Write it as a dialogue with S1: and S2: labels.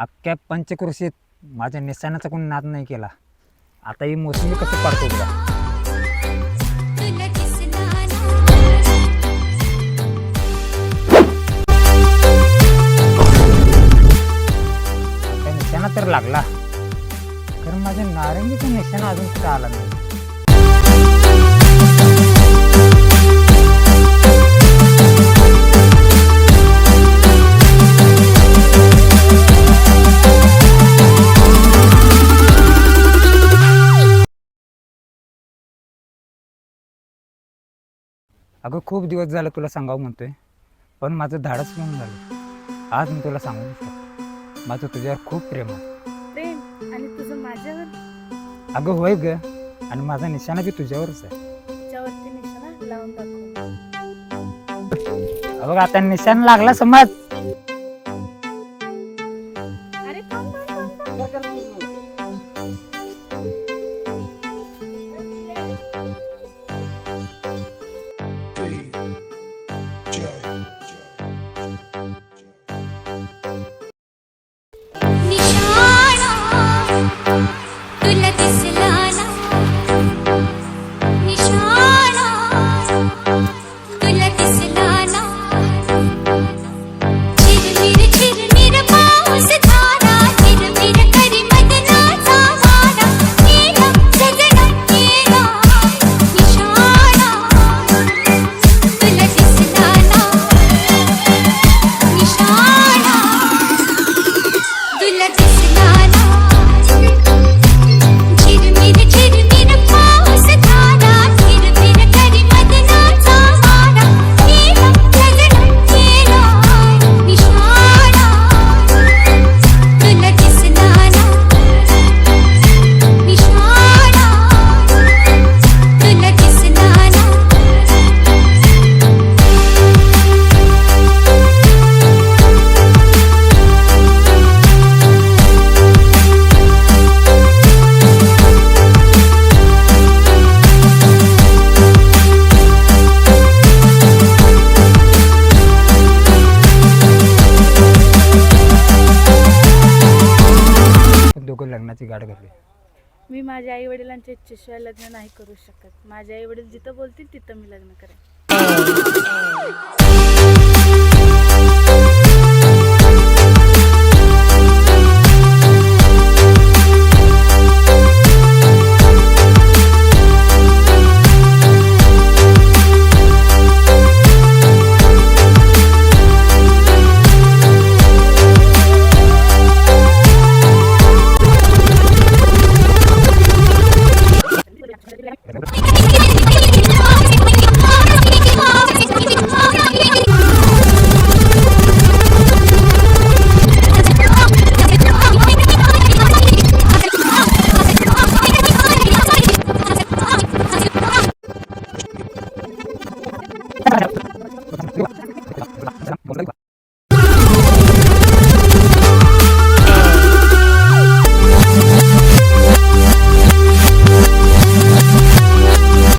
S1: अख्ख्या पंचकृषीत माझ्या निशाणाचा कोणी नाद नाही केला. आता ही मोसमी कसं पाडतो
S2: तुला
S1: त्या निशाणा तर लागला तर माझ्या नारंगीचा निशाणा अजून कुठं आला नाही? अगं खूप दिवस झालं तुला सांगावं म्हणतोय पण माझं धाडस म्हणून झालं. आज मी तुला सांगू शकतो. माझं तुझ्यावर खूप प्रेम आहे.
S3: प्रेम आणि तुझं माझ्यावर?
S1: अगं होय ग आणि माझा निशाणा बी तुझ्यावरच आहे.
S3: तुझ्यावरती निशाणा लावून दाखव.
S1: अगं आता निशाण लागला समज. लग्नाची गाठ घातली.
S3: मी माझ्या आई वडिलांच्या इच्छेशिवाय लग्न नाही करू शकत. माझे आई वडील जिथं बोलतील तिथं मी लग्न करेन.